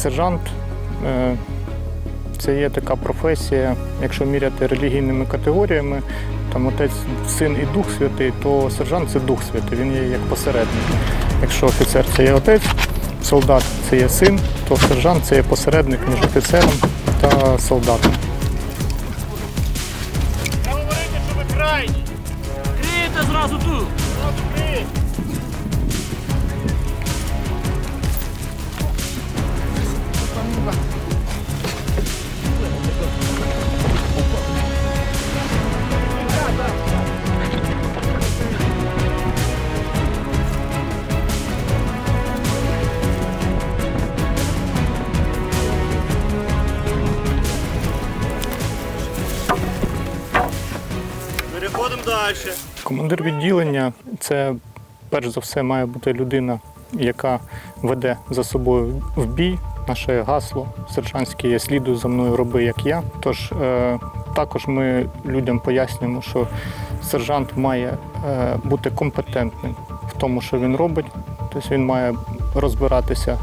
Сержант е, це є така професія, якщо міряти релігійними категоріями, там отець, син і дух святий, то сержант це дух святий, він є як посередник. Якщо офіцер це є отець, солдат це є син, то сержант це є посередник між офіцером та солдатом. Крийте зразу тут! Переходимо далі. Командир відділення це перш за все має бути людина, яка веде за собою в бій. Наше гасло сержантське слідуй за мною, роби як я. Тож е, також ми людям пояснюємо, що сержант має е, бути компетентним в тому, що він робить. Тобто він має розбиратися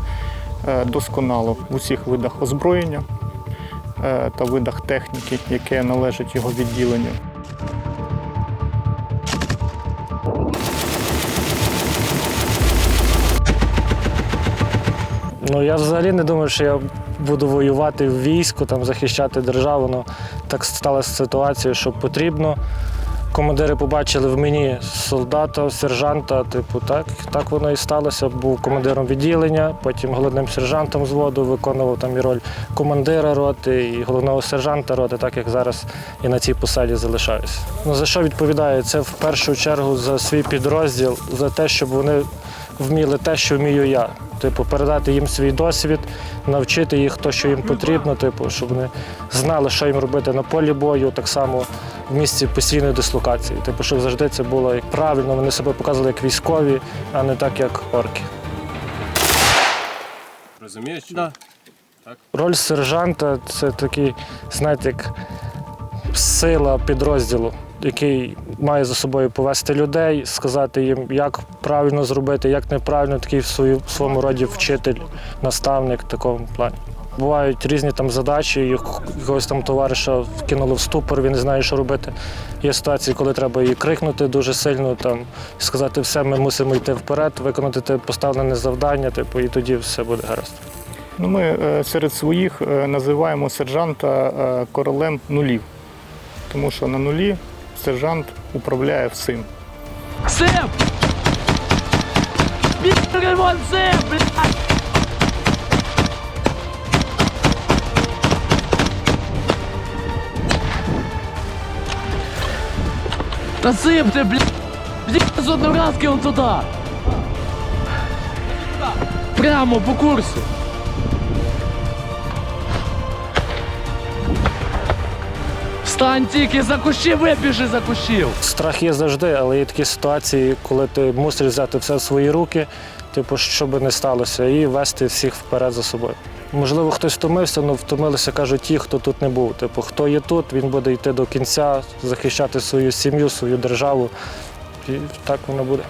е, досконало в усіх видах озброєння е, та видах техніки, яке належить його відділенню. Ну я взагалі не думаю, що я буду воювати в війську, там захищати державу. Ну так сталася ситуація, що потрібно. Командири побачили в мені солдата, сержанта. Типу, так, так воно і сталося. Був командиром відділення, потім головним сержантом зводу, виконував там і роль командира роти і головного сержанта роти, так як зараз і на цій посаді залишаюся. Ну за що відповідаю? Це в першу чергу за свій підрозділ, за те, щоб вони вміли те, що вмію я. Типу, передати їм свій досвід, навчити їх то, що їм потрібно, типу, щоб вони знали, що їм робити на полі бою, так само в місці постійної дислокації. Типу, щоб завжди це було як правильно, вони себе показували як військові, а не так, як орки. Розумієш? Да. Роль сержанта це такий, знаєте, як сила підрозділу, який має за собою повести людей, сказати їм, як правильно зробити, як неправильно, такий в своєму роді вчитель, наставник в такому плані. Бувають різні там задачі, якогось там товариша вкинули в ступор, він не знає, що робити. Є ситуації, коли треба її крикнути дуже сильно, там, сказати, все, ми мусимо йти вперед, виконати те поставлене завдання, типу, і тоді все буде гаразд. Ну, ми е, серед своїх е, називаємо сержанта е, королем нулів, тому що на нулі сержант управляє всім. Віктор Іван Сип, блядь! Та сипте, блядь! Блядь, з одноразки он туди! Прямо по курсу! Встань тільки за кущі, вибіжи за кущів! Страх є завжди, але є такі ситуації, коли ти мусиш взяти все в свої руки, типу, що би не сталося, і вести всіх вперед за собою. Можливо, хтось втомився, але втомилися, кажуть, ті, хто тут не був. Типу, хто є тут, він буде йти до кінця, захищати свою сім'ю, свою державу. І так воно буде.